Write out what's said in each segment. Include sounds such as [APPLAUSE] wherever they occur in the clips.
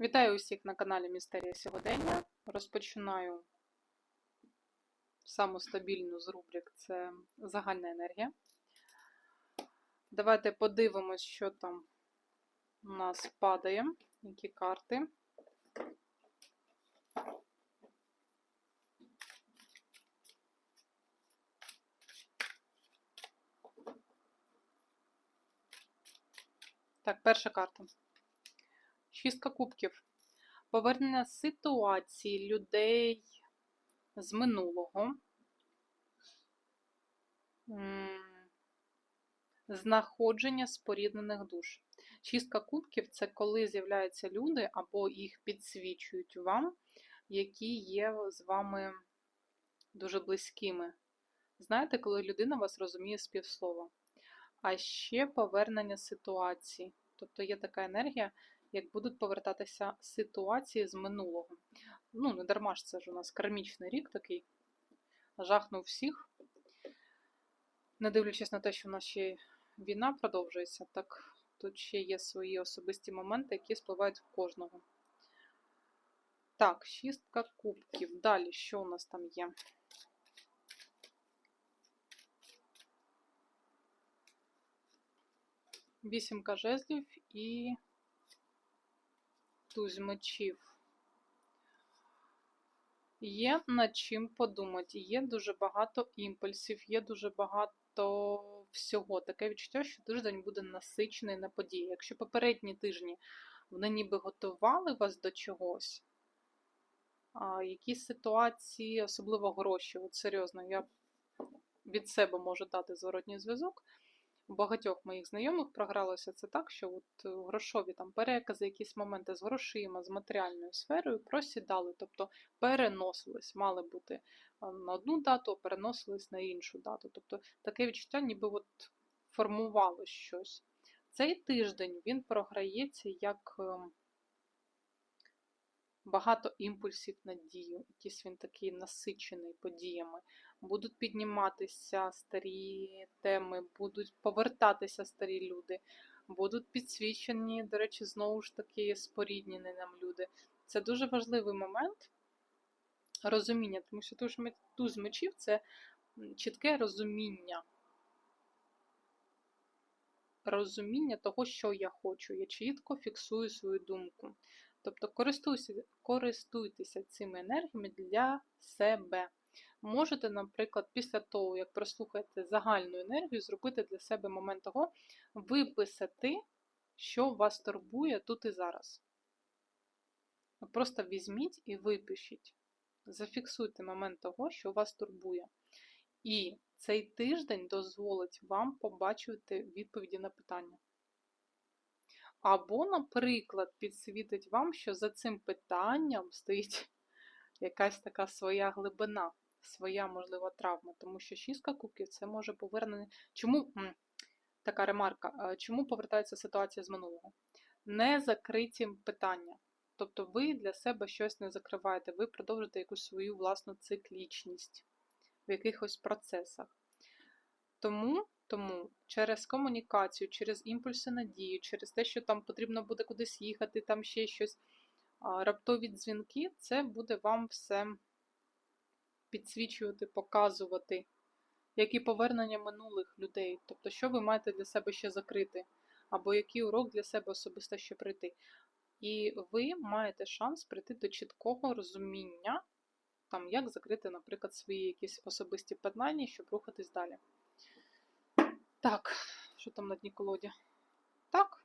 Вітаю усіх на каналі Містерія Сьогодення. Розпочинаю саму стабільну з рубрик це загальна енергія. Давайте подивимось, що там у нас падає, які карти. Так, перша карта. Шістка кубків. Повернення ситуації людей з минулого. Знаходження споріднених душ. Шістка кубків це коли з'являються люди або їх підсвічують вам, які є з вами дуже близькими. Знаєте, коли людина вас розуміє з. А ще повернення ситуації. Тобто є така енергія, як будуть повертатися ситуації з минулого. Ну, не дарма ж це ж у нас кармічний рік такий. Жахнув всіх. Не дивлячись на те, що в нас ще війна продовжується, так тут ще є свої особисті моменти, які спливають в кожного. Так, шістка кубків. Далі, що у нас там є? Вісімка жезлів і туз мечів. Є над чим подумати, є дуже багато імпульсів, є дуже багато всього. Таке відчуття, що тиждень буде насичений на події. Якщо попередні тижні вони ніби готували вас до чогось, а якісь ситуації, особливо гроші, от серйозно, я від себе можу дати зворотній зв'язок. Багатьох моїх знайомих програлося це так, що от е, грошові там перекази, якісь моменти з грошима, з матеріальною сферою просідали, тобто переносились, мали бути е, на одну дату, а переносились на іншу дату. Тобто таке відчуття, ніби от формувало щось. Цей тиждень він програється як ем, багато імпульсів на дію, якийсь він такий насичений подіями. Будуть підніматися старі теми, будуть повертатися старі люди, будуть підсвічені, до речі, знову ж таки, споріднені нам люди. Це дуже важливий момент розуміння, тому що туз мечів це чітке розуміння. Розуміння того, що я хочу. Я чітко фіксую свою думку. Тобто користуйтеся цими енергіями для себе. Можете, наприклад, після того, як прослухаєте загальну енергію, зробити для себе момент того, виписати, що вас турбує тут і зараз. Просто візьміть і випишіть. Зафіксуйте момент того, що вас турбує. І цей тиждень дозволить вам побачити відповіді на питання. Або, наприклад, підсвітить вам, що за цим питанням стоїть [LAUGHS] якась така своя глибина, своя, можлива, травма. Тому що шістка кубків це може повернення. Чому така ремарка? Чому повертається ситуація з минулого? Не закриті питання. Тобто ви для себе щось не закриваєте, ви продовжуєте якусь свою власну циклічність в якихось процесах. Тому тому через комунікацію, через імпульси надії, через те, що там потрібно буде кудись їхати, там ще щось, раптові дзвінки, це буде вам все підсвічувати, показувати, як і повернення минулих людей. Тобто, що ви маєте для себе ще закрити, або який урок для себе особисто ще прийти. І ви маєте шанс прийти до чіткого розуміння, там, як закрити, наприклад, свої якісь особисті питання, щоб рухатись далі. Так, що там на дні колоді? Так.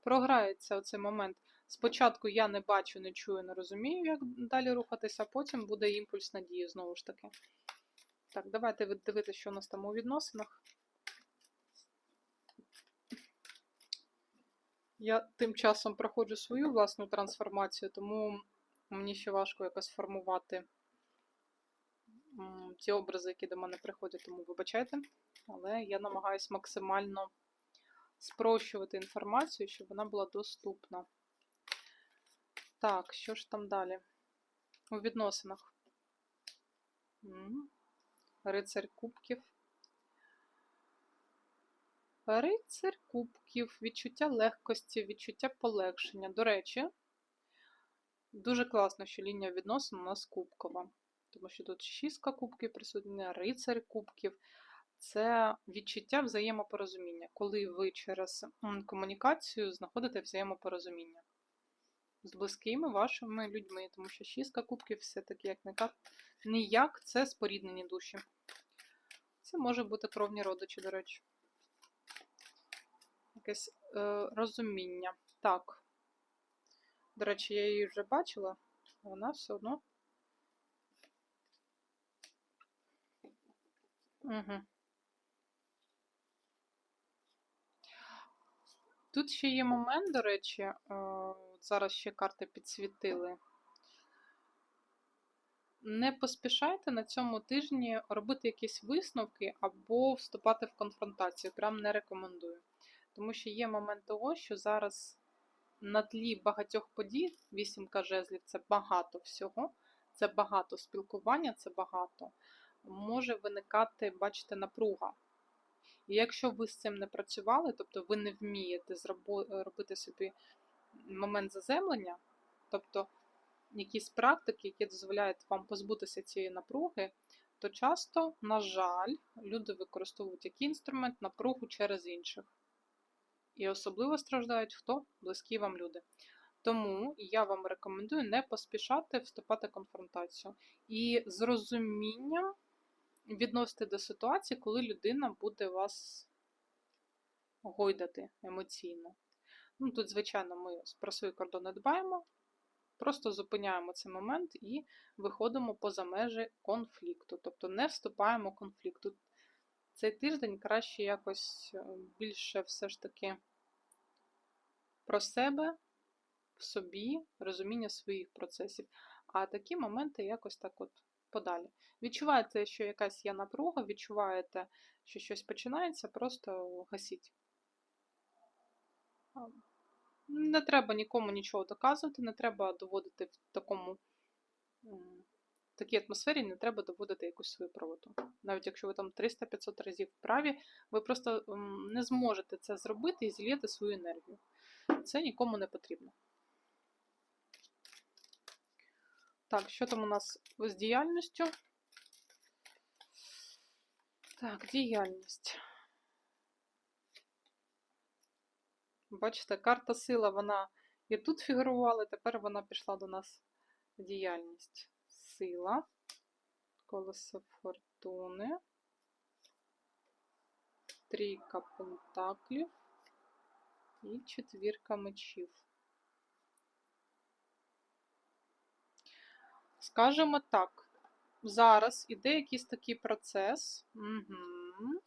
Програється оцей момент. Спочатку я не бачу, не чую, не розумію, як далі рухатися, а потім буде імпульс надії, знову ж таки. Так, давайте дивитися, що у нас там у відносинах. Я тим часом проходжу свою власну трансформацію, тому мені ще важко якось формувати ті образи, які до мене приходять, тому вибачайте. Але я намагаюся максимально спрощувати інформацію, щоб вона була доступна. Так, що ж там далі? У відносинах. Рицарь кубків. Рицарь кубків, відчуття легкості, відчуття полегшення. До речі, дуже класно, що лінія відносин у нас кубкова. Тому що тут шістка кубків присутня, рицарь кубків. Це відчуття взаємопорозуміння, коли ви через комунікацію знаходите взаємопорозуміння з близькими вашими людьми, тому що шістка кубків все-таки як не як, ніяк це споріднені душі. Це може бути кровні родичі, до речі. Якесь е, розуміння. Так. До речі, я її вже бачила, вона все одно. Угу. Тут ще є момент, до речі, е, зараз ще карти підсвітили. Не поспішайте на цьому тижні робити якісь висновки або вступати в конфронтацію. Прям не рекомендую. Тому що є момент того, що зараз на тлі багатьох подій, вісімка жезлів це багато всього, це багато спілкування, це багато. Може виникати, бачите, напруга. І якщо ви з цим не працювали, тобто ви не вмієте робити собі момент заземлення, тобто якісь практики, які дозволяють вам позбутися цієї напруги, то часто, на жаль, люди використовують як інструмент напругу через інших. І особливо страждають хто? Близькі вам люди. Тому я вам рекомендую не поспішати вступати в конфронтацію. І з розумінням відносити до ситуації, коли людина буде вас гойдати емоційно. Ну, Тут, звичайно, ми про свої кордони дбаємо, просто зупиняємо цей момент і виходимо поза межі конфлікту. Тобто не вступаємо в конфлікт. Цей тиждень краще якось е, більше все ж таки про себе, в собі, розуміння своїх процесів. А такі моменти якось так от подалі. Відчуваєте, що якась є напруга, відчуваєте, що щось починається, просто гасіть. Не треба нікому нічого доказувати, не треба доводити в такому в такій атмосфері, не треба доводити якусь свою правоту. Навіть якщо ви там 300-500 разів праві, ви просто не зможете це зробити і зілляти свою енергію. Це нікому не потрібно. Так, що там у нас з діяльністю? Так, діяльність. Бачите, карта сила, вона і тут фігурувала, тепер вона пішла до нас діяльність. Сила, колесо фортуни, трійка пентаклів і четвірка мечів. Скажемо так, зараз іде якийсь такий процес. Угу.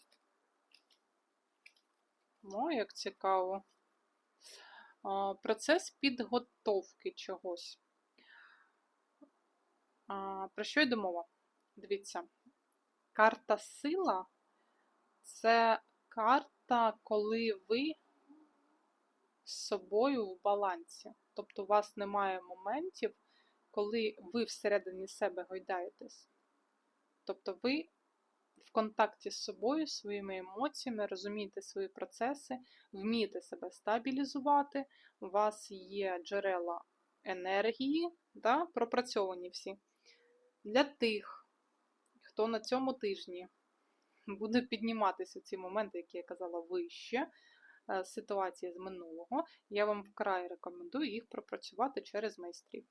О, як цікаво. Процес підготовки чогось. Про що йде мова? Дивіться, карта сила це карта, коли ви з собою в балансі. Тобто у вас немає моментів, коли ви всередині себе гойдаєтесь. Тобто ви контакті з собою, своїми емоціями, розумієте свої процеси, вмієте себе стабілізувати, у вас є джерела енергії, да, пропрацьовані всі. Для тих, хто на цьому тижні буде підніматися ці моменти, які я казала вище, е, ситуації з минулого, я вам вкрай рекомендую їх пропрацювати через майстрів.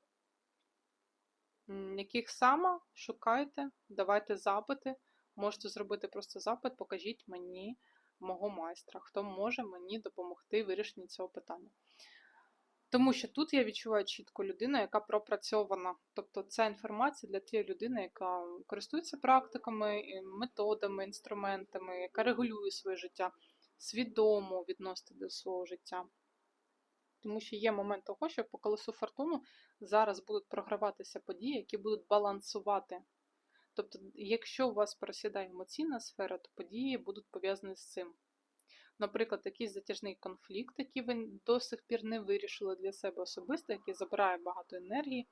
Яких саме шукайте, давайте запити. Можете зробити просто запит, покажіть мені мого майстра, хто може мені допомогти вирішенні цього питання. Тому що тут я відчуваю чітко людину, яка пропрацьована. Тобто ця інформація для тієї людини, яка користується практиками, методами, інструментами, яка регулює своє життя, свідомо відносити до свого життя. Тому що є момент того, що по колесу фортуну зараз будуть програватися події, які будуть балансувати. Тобто, якщо у вас просідає емоційна сфера, то події будуть пов'язані з цим. Наприклад, якийсь затяжний конфлікт, який ви до сих пір не вирішили для себе особисто, який забирає багато енергії,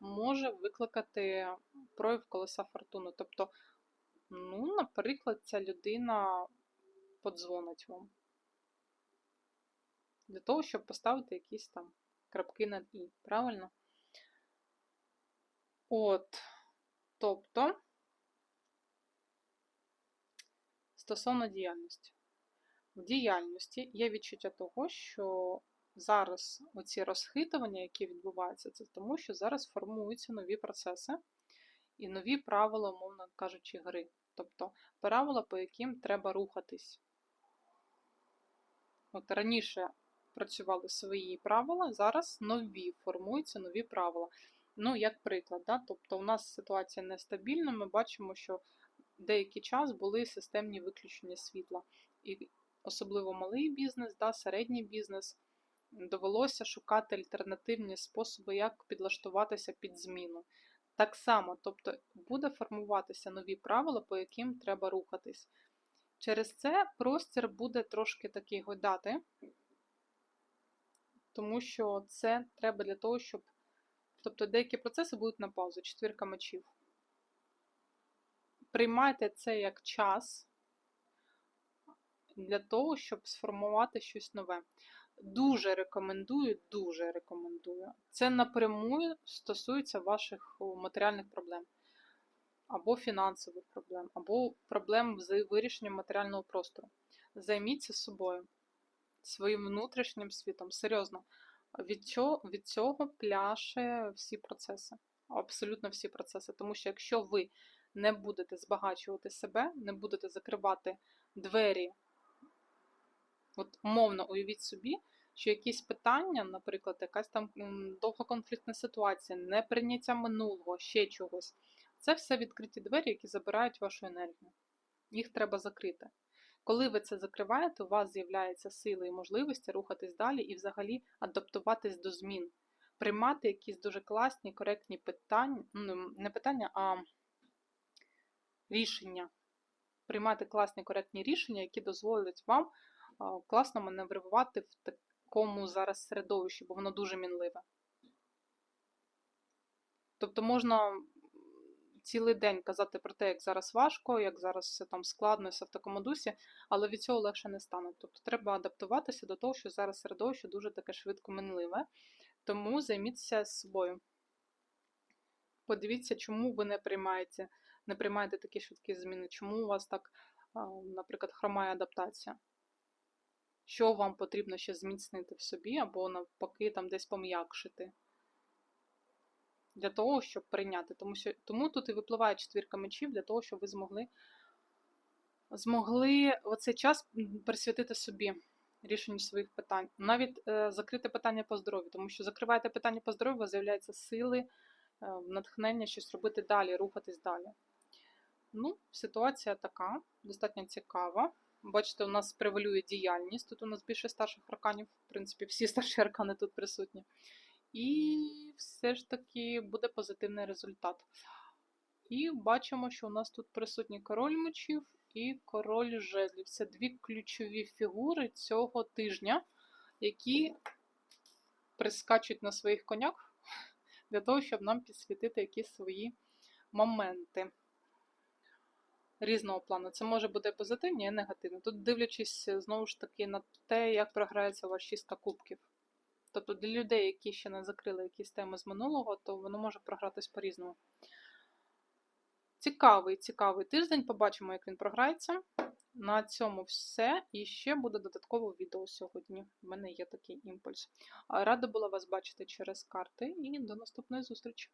може викликати прояв колеса фортуни. Тобто, ну, наприклад, ця людина подзвонить вам. Для того, щоб поставити якісь там крапки над і. Правильно? От. Тобто, стосовно діяльності. В діяльності є відчуття того, що зараз оці розхитування, які відбуваються, це тому, що зараз формуються нові процеси і нові правила, умовно кажучи, гри. Тобто правила, по яким треба рухатись. От раніше працювали свої правила, зараз нові, формуються нові правила. Ну, як приклад, да? тобто у нас ситуація нестабільна, ми бачимо, що деякий час були системні виключення світла. І особливо малий бізнес, да, середній бізнес, довелося шукати альтернативні способи, як підлаштуватися під зміну. Так само, тобто буде формуватися нові правила, по яким треба рухатись. Через це простір буде трошки такий гойдати, тому що це треба для того, щоб. Тобто деякі процеси будуть на паузу, четвірка мечів. Приймайте це як час для того, щоб сформувати щось нове. Дуже рекомендую, дуже рекомендую. Це напряму стосується ваших матеріальних проблем, або фінансових проблем, або проблем з вирішенням матеріального простору. Займіться собою, своїм внутрішнім світом. Серйозно, від цього, від цього пляше всі процеси. Абсолютно всі процеси. Тому що якщо ви не будете збагачувати себе, не будете закривати двері От умовно уявіть собі, що якісь питання, наприклад, якась там довгоконфліктна ситуація, неприйняття минулого, ще чогось, це все відкриті двері, які забирають вашу енергію. Їх треба закрити. Коли ви це закриваєте, у вас з'являється сили і можливості рухатись далі і взагалі адаптуватись до змін, приймати якісь дуже класні, коректні питання, ну, не питання, а рішення. Приймати класні коректні рішення, які дозволять вам класно маневрувати в такому зараз середовищі, бо воно дуже мінливе. Тобто можна цілий день казати про те, як зараз важко, як зараз все там складно, все в такому дусі, але від цього легше не стане. Тобто треба адаптуватися до того, що зараз середовище дуже таке швидко минливе. Тому займіться собою. Подивіться, чому ви не приймаєте, не приймаєте такі швидкі зміни, чому у вас так, наприклад, хромає адаптація що вам потрібно ще зміцнити в собі, або навпаки, там десь пом'якшити. Для того, щоб прийняти. Тому що, тому тут і випливає четвірка мечів, для того, щоб ви змогли змогли оцей час присвятити собі рішенню своїх питань. Навіть е, закрити питання по здоров'ю, тому що закриваєте питання по здоров'ю, з'являються сили, е, натхнення щось робити далі, рухатись далі. Ну, ситуація така, достатньо цікава. Бачите, у нас превалює діяльність. Тут у нас більше старших арканів, в принципі, всі [LAUGHS] старші аркани тут присутні. І все ж таки буде позитивний результат. І бачимо, що у нас тут присутній король мечів і король жезлів. Це дві ключові фігури цього тижня, які прискачуть на своїх конях для того, щоб нам підсвітити якісь свої моменти різного плану. Це може бути позитивні і негативні. Тут дивлячись знову ж таки на те, як програється ваш шістка кубків. Тобто для людей, які ще не закрили якісь теми з минулого, то воно може програтись по-різному. Цікавий, цікавий тиждень. Побачимо, як він програється. На цьому все. І ще буде додаткове відео сьогодні. У мене є такий імпульс. Рада була вас бачити через карти і до наступної зустрічі!